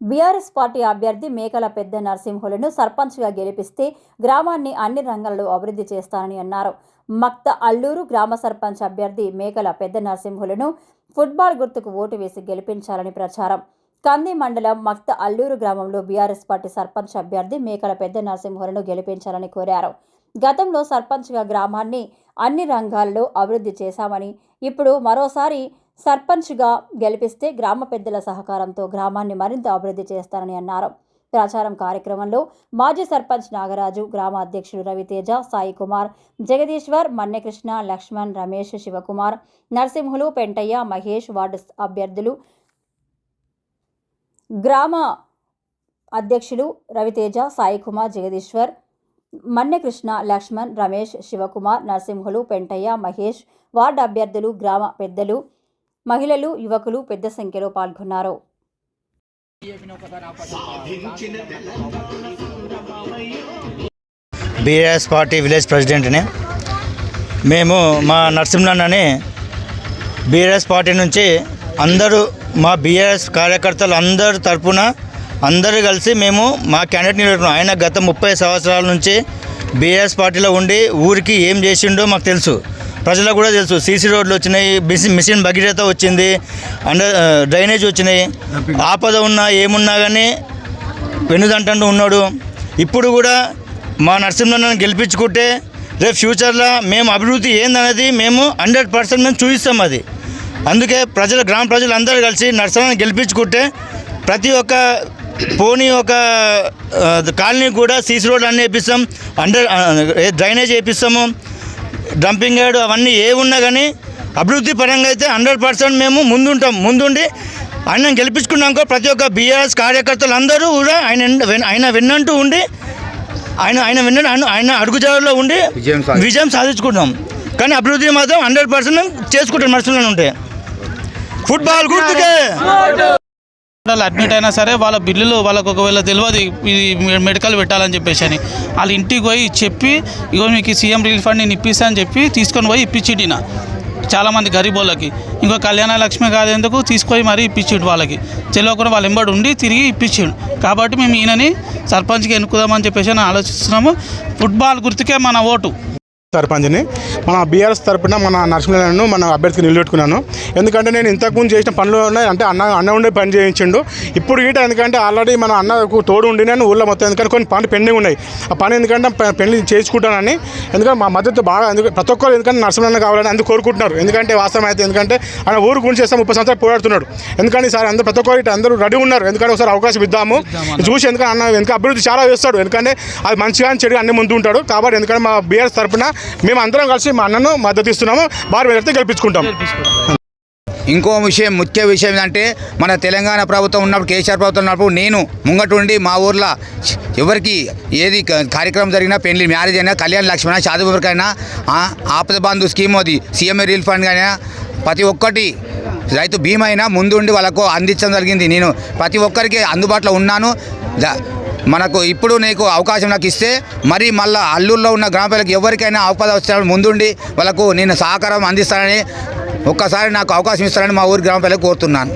BRS party అభ్యర్థి మేకల పెద్ద నరసింహులను సర్పంచ్గా గెలిపిస్తే గ్రామాన్ని అన్ని రంగాలలో అభివృద్ధి చేస్తానని అన్నారు. మక్త అల్లూరు గ్రామ సర్పంచ్ అభ్యర్థి మేకల పెద్ద నరసింహులను ఫుట్బాల్ గుర్తుకు ఓటు వేసి గెలిపించాలని ప్రచారం. కంది మండలం మక్త అల్లూరు గ్రామంలో బీఆర్ఎస్ పార్టీ సర్పంచ్ అభ్యర్థి మేకల పెద్ద నరసింహులను గెలిపించాలని కోరారు. గతంలో సర్పంచ్గా గ్రామాన్ని అన్ని రంగాల్లో అభివృద్ధి చేశామని ఇప్పుడు మరోసారి సర్పంచ్గా గెలిపిస్తే గ్రామ పెద్దల సహకారంతో గ్రామాన్ని మరింత అభివృద్ధి చేస్తారని అన్నారు. ప్రచారం కార్యక్రమంలో మాజీ సర్పంచ్ నాగరాజు గ్రామ అధ్యక్షుడు రవితేజ సాయి కుమార్ జగదీశ్వర్ మన్నెకృష్ణ లక్ష్మణ్ రమేష్ శివకుమార్ నరసింహులు పెంటయ్య మహేష్ వార్డు అభ్యర్థులు గ్రామ అధ్యక్షులు రవితేజ సాయి కుమార్ జగదీశ్వర్ మన్నెకృష్ణ లక్ష్మణ్ రమేష్ శివకుమార్ నరసింహులు పెంటయ్య మహేష్ వార్డు అభ్యర్థులు గ్రామ పెద్దలు మహిళలు యువకులు పెద్ద సంఖ్యలో పాల్గొన్నారు. బీఆర్ఎస్ పార్టీ విలేజ్ ప్రెసిడెంట్ని. మేము మా నరసింహన్నని బీఆర్ఎస్ పార్టీ నుంచి అందరూ మా బీఆర్ఎస్ కార్యకర్తలు అందరి తరపున అందరూ కలిసి మేము మా క్యాండిడేట్ నిలబెట్టుకున్నాం ఆయన గత ముప్పై సంవత్సరాల నుంచి బీఆర్ఎస్ పార్టీలో ఉండి ఊరికి ఏం చేసిండో మాకు తెలుసు. ప్రజలకు కూడా తెలుసు. సీసీ రోడ్లు వచ్చినాయి మిషన్ మిషన్ భగీరథ వచ్చింది అండర్ డ్రైనేజ్ వచ్చినాయి. ఆపద ఉన్నా ఏమున్నా కానీ వెన్నుదంటూ ఉన్నాడు. ఇప్పుడు కూడా మా నరసింహన్నను గెలిపించుకుంటే రేపు ఫ్యూచర్లో మేము అభివృద్ధి ఏందనేది మేము హండ్రెడ్ పర్సెంట్ మేము చూపిస్తాం అది. అందుకే ప్రజలు గ్రామ ప్రజలు అందరూ కలిసి నరసింహను గెలిపించుకుంటే ప్రతి ఒక్క పోనీ ఒక కాలనీ కూడా సీసీ రోడ్లు అన్నీ వేపిస్తాం అండర్ డ్రైనేజ్ వేపిస్తాము. డంపింగ్ యార్డ్ అవన్నీ ఏ ఉన్నా కానీ అభివృద్ధి పరంగా అయితే హండ్రెడ్ పర్సెంట్ మేము ముందుంటాం. ముందుండి ఆయన గెలిపించుకున్నాక ప్రతి ఒక్క బీఆర్ఎస్ కార్యకర్తలు అందరూ కూడా ఆయన ఆయన విన్నంటూ ఉండి ఆయన ఆయన విన్న ఆయన అడుగుజాడలో ఉండి విజయం సాధి- విజయం సాధించుకుంటాం. కానీ అభివృద్ధి మాత్రం హండ్రెడ్ పర్సెంట్ చేసుకుంటాం నడుస్తున్నాను ఉంటే. ఫుట్బాల్ గుర్తుకే! అడ్మిట్ అయినా సరే వాళ్ళ బిల్లులు వాళ్ళకు ఒకవేళ తెలియదు ఇది మెడికల్ పెట్టాలని చెప్పేసి అని. వాళ్ళ ఇంటికి పోయి చెప్పి ఇగో మీకు సీఎం రిలీఫ్ ఫండ్ నేను ఇప్పిస్తా అని చెప్పి తీసుకొని పోయి ఇప్పించిడిన చాలామంది గరీబోళ్ళకి ఇంకో కళ్యాణ లక్ష్మి కాదేందుకు తీసుకొని మరీ ఇప్పించిండు వాళ్ళకి. తెలియకుండా వాళ్ళ ఎంబడి ఉండి తిరిగి ఇప్పించిండు. కాబట్టి మేము ఈయనని సర్పంచ్కి ఎన్నుకుందామని చెప్పేసి అని ఆలోచిస్తున్నాము. ఫుట్బాల్ గుర్తుకే మన ఓటు. సర్పంచ్ని మన బీఆర్ఎస్ తరపున మన నరసింహను మన అభ్యర్థికి నిలబెట్టుకున్నాను. ఎందుకంటే నేను ఇంతకుముందు చేసిన పనులు ఉన్నాయి అంటే అన్న అన్న ఉండే పని చేయించిండు. ఇప్పుడు గీట ఎందుకంటే ఆల్రెడీ మన అన్నకు తోడు ఉండి నేను ఊళ్ళో మొత్తం ఎందుకంటే కొన్ని పనులు పెండింగ్ ఉన్నాయి. ఆ పని ఎందుకంటే పెళ్ళి చేసుకుంటానని ఎందుకంటే మా మద్దతు బాగా ఎందుకు ప్రతి ఒక్కరు ఎందుకంటే నరసింహన్న కావాలని అందుకు కోరుకుంటున్నారు. ఎందుకంటే వాస్తవం అయితే ఎందుకంటే ఆయన ఊరు గురించి చేస్తే ముప్పై సంవత్సరాలు పోరాడుతున్నాడు. ఎందుకంటే సార్ అందరూ ప్రతి ఒక్కరు ఇటు అందరూ రెడీ ఉన్నారు. ఎందుకంటే ఒకసారి అవకాశం ఇద్దాము. చూసి ఎందుకంటే అన్న ఎందుకంటే అభివృద్ధి చాలా చేస్తాడు. ఎందుకంటే అది మంచిగా చెడు అన్ని ముందు ఉంటాడు. కాబట్టి ఎందుకంటే మా బీఆర్ఎస్ తరపున మేము అందరం కలిసి మా అన్నను మద్దతు ఇస్తున్నాము. భారీ మెజార్టీతో గెలిపించుకుంటాం. ఇంకో విషయం ముఖ్య విషయం ఏంటంటే మన తెలంగాణ ప్రభుత్వం ఉన్నప్పుడు కేసీఆర్ ప్రభుత్వం ఉన్నప్పుడు నేను ముంగటుండి మా ఊర్లో ఎవరికి ఏది కార్యక్రమం జరిగినా పెళ్ళి మ్యారేజ్ అయినా కళ్యాణ లక్ష్మణ షాదిపురికైనా ఆపద బంధు స్కీమ్ అది సీఎం రిలీఫ్ ఫండ్ అయినా ప్రతి ఒక్కటి రైతు బీమా అయినా ముందుండి వాళ్ళకు అందించడం జరిగింది. నేను ప్రతి ఒక్కరికి అందుబాటులో ఉన్నాను. మనకు ఇప్పుడు నీకు అవకాశం నాకు ఇస్తే మరి మళ్ళీ అల్లూరులో ఉన్న గ్రామ ఎవరికైనా ఆపద వచ్చిన ముందుండి వాళ్ళకు నేను సహకారం అందిస్తానని ఒక్కసారి నాకు అవకాశం ఇస్తానని మా ఊరి గ్రామ కోరుతున్నాను.